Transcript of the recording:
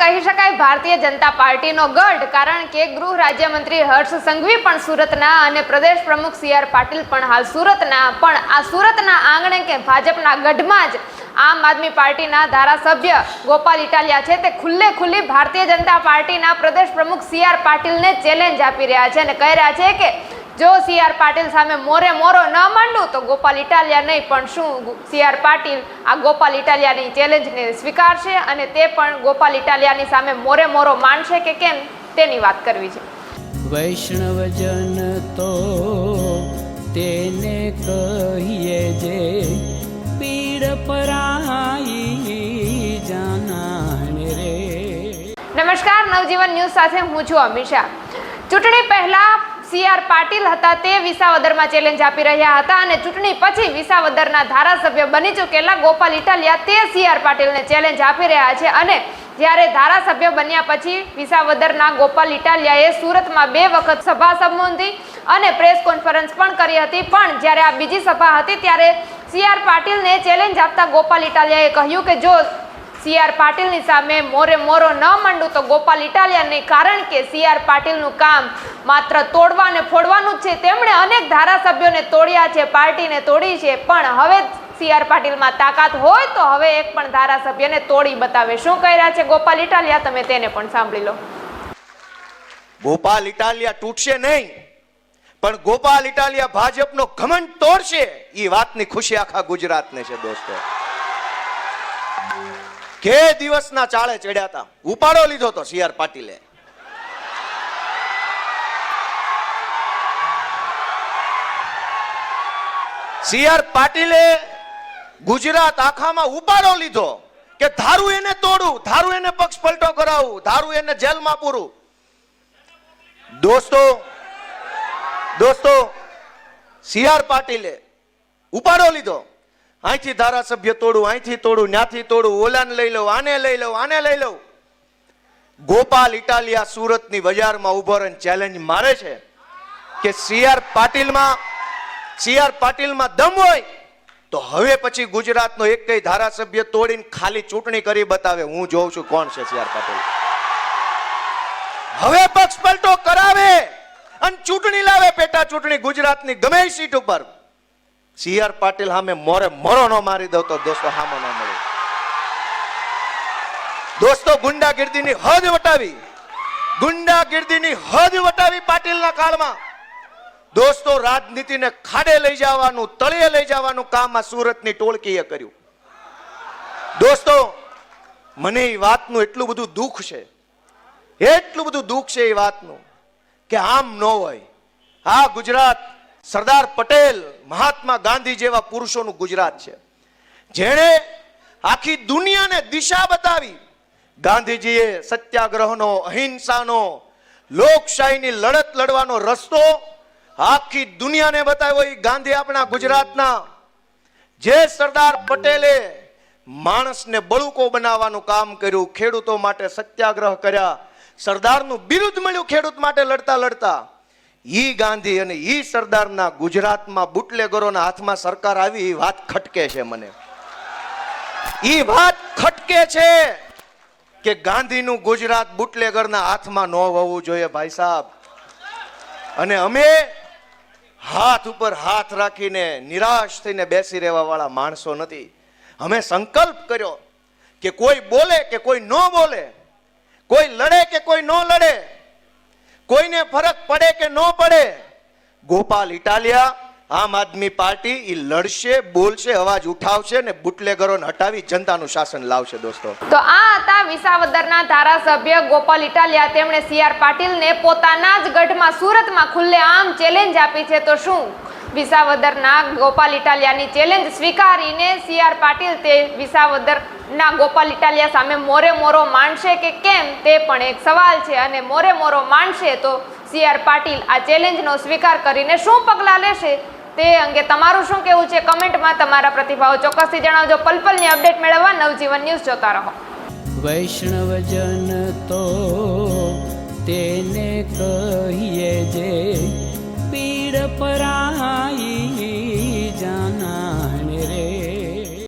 કહી શકાય, ભારતીય જનતા પાર્ટીનો ગઢ, કારણ કે ગૃહ રાજ્યમંત્રી હર્ષ સંઘવી પણ સુરતના અને પ્રદેશ પ્રમુખ સી આર પાટીલ પણ હાલ સુરતના. પણ આ સુરતના આંગણે કે ભાજપના ગઢમાં જ આમ આદમી પાર્ટીના ધારાસભ્ય ગોપાલ ઇટાલિયા છે તે ખુલ્લે ખુલ્લી ભારતીય જનતા પાર્ટીના પ્રદેશ પ્રમુખ સી આર પાટીલને ચેલેન્જ આપી રહ્યા છે અને કહી રહ્યા છે કે જો સી આર પાટીલ સામે મોરે મોરો ન માંડું તો ગોપાલ ઇટાલિયા નહીં. પણ શું સી આર પાટીલ આ ગોપાલ ઇટાલિયાની ચેલેન્જને સ્વીકારશે અને તે પણ ગોપાલ ઇટાલિયાની સામે મોરે મોરો માનશે કે કેમ? તેની વાત કરવી છે. વૈષ્ણવજન તો તેને કહીએ જે પીડ પરાઈ જાનાને રે. નમસ્કાર નવજીવન ન્યૂઝ સાથે હું છું અમિષા. ચૂંટણી પહેલા સી આર પાટીલ હતા તે વિસાવદરમાં ચેલેન્જ આપી રહ્યા હતા અને ચૂંટણી પછી વિસાવદરના ધારાસભ્ય બની ચૂકેલા ગોપાલ ઇટાલિયા તે સી આર પાટીલને ચેલેન્જ આપી રહ્યા છે અને જ્યારે ધારાસભ્ય બન્યા પછી વિસાવદરના ગોપાલ ઇટાલિયાએ સુરતમાં બે વખત સભા સંબોધી અને પ્રેસ કોન્ફરન્સ પણ કરી હતી. પણ જ્યારે આ બીજી સભા હતી ત્યારે સી આર પાટીલને ચેલેન્જ આપતા ગોપાલ ઇટાલિયાએ કહ્યું કે જો સી આર પાટીલની સામે મોરે મોરો ન માંડું તો ગોપાલ ઇટાલિયા નહીં કારણ કે સીઆર પાટીલનું કામ માત્ર તોડવા અને ફોડવાનું જ છે. તેમણે અનેક ધારાસભ્યોને તોડ્યા છે, પાર્ટીને તોડી છે, પણ હવે સીઆર પાટીલમાં તાકાત હોય તો હવે એક પણ ધારાસભ્યને તોડી બતાવે. શું કહી રહ્યા છે ગોપાલ ઇટાલિયા? તમે તેને પણ સાંભળી લો. ગોપાલ ઇટાલિયા તૂટશે નહીં, પણ ગોપાલ ઇટાલિયા ભાજપનો ઘમંડ તોડશે. એ વાતની ખુશી આખા ગુજરાતને છે દોસ્તો. કે દિવસના ચાળે ચડ્યા હતા ઉપાડો લીધો તો સીઆર પાટીલે. સીઆર પાટીલે ગુજરાત આખામાં ઉપાડો લીધો કે ધારું એને તોડું, ધારું એને પક્ષ પલટો કરાવું, ધારું એને જેલમાં પૂરું. દોસ્તો દોસ્તો સીઆર પાટીલે ઉપાડો લીધો. અહીંથી ધારાસભ્ય તોડું અહીંથી તોડું, ન્યાથી તોડું, ઓલાને લઈ લઉં, આને લઈ લઉં, આને લઈ લઉં. ગોપાલ ઇટાલિયા સુરતની બજારમાં ઊભો રહીને ચેલેન્જ મારે છે કે સીઆર પાટીલમાં સીઆર પાટીલમાં દમ હોય તો હવે પછી ગુજરાતનો એક કઈ ધારાસભ્ય તોડીને ખાલી ચૂંટણી કરી બતાવે. હું જોઉં છું કોણ છે સીઆર પાટીલ. હવે પક્ષ પલટો કરાવે અને ચૂંટણી લાવે પેટા ચૂંટણી ગુજરાતની ગમે સીટ ઉપર. સીઆર પાટીલ સામે મોરે મોરો નો મારી દઉં તો દોસ્તો હામો ન મળે. દોસ્તો ગુંડાગીર્દીની હદ વટાવી, ગુંડાગીર્દીની હદ વટાવી પાટીલના કાળમાં. દોસ્તો રાજનીતિને ખાડે લઈ જવાનું, તળિયે લઈ જવાનું કામ આ સુરતની ટોળકીએ કર્યું. દોસ્તો, મને એ વાતનું એટલું બધું દુઃખ છે, એટલું બધું દુઃખ છે એ વાતનું, કે આમ ન હોય. આ ગુજરાત સરદાર પટેલ મહાત્મા ગાંધી જેવા પુરુષોનું ગુજરાત છે. જેણે આખી દુનિયાને દિશા બતાવી. ગાંધીજીએ સત્યાગ્રહનો, અહિંસાનો, લોકશાહીની લડત લડવાનો રસ્તો આખી દુનિયાને બતાવ્યો. એ ગાંધી આપણા ગુજરાતના. જે સરદાર પટેલે માણસને બળુકો બનાવવાનું કામ કર્યું, ખેડૂતો માટે સત્યાગ્રહ કર્યા, સરદારનું બિરુદ મળ્યું ખેડૂત માટે લડતા લડતા. ઈ ગાંધી અને ઈ સરદારના ગુજરાતમાં બુટલેગરોના હાથમાં સરકાર આવી એ વાત ખટકે છે મને. ઈ વાત ખટકે છે કે ગાંધીનું ગુજરાત બુટલેગરના હાથમાં ન હોવું જોઈએ ભાઈ સાહેબ. અને અમે હાથ ઉપર હાથ રાખીને નિરાશ થઈને બેસી રહેવા વાળા માણસો નથી. અમે સંકલ્પ કર્યો કે કોઈ બોલે કે કોઈ ન બોલે, કોઈ લડે કે કોઈ ન લડે કોઈને ફરક પડે કે ન પડે? ગોપાલ ઇટાલિયા આમ આદમી પાર્ટી એ લડશે બોલશે અવાજ ઉઠાવશે ને બુટલેગરોને હટાવી જનતાનું શાસન લાવશે દોસ્તો. તો આ હતા વિસાવદરના ધારાસભ્ય ગોપાલ ઇટાલિયા. તેમણે સી આર પાટીલને પોતાના જ ગઢમાં સુરતમાં ખુલ્લે આમ ચેલેન્જ આપી છે. તો શું? વિસાવદરના ગોપાલ ઇટાલિયાની ચેલેન્જ સ્વીકારીને સી આર પાટીલ તે વિસાવદરના ગોપાલ ઇટાલિયા સામે મોરે મોરો માંડશે કે કેમ તે પણ એક સવાલ છે અને મોરે મોરો માંડશે તો સી આર પાટીલ આ ચેલેન્જનો સ્વીકાર કરીને શું પગલાં લેશે તે અંગે તમારું શું કહેવું છે કમેન્ટમાં તમારા પ્રતિભાવો ચોક્કસથી જણાવજો. પલપલની અપડેટ મેળવવા નવજીવન ન્યૂઝ જોતા રહો. વૈષ્ણવજન તો તેને કહીએ જે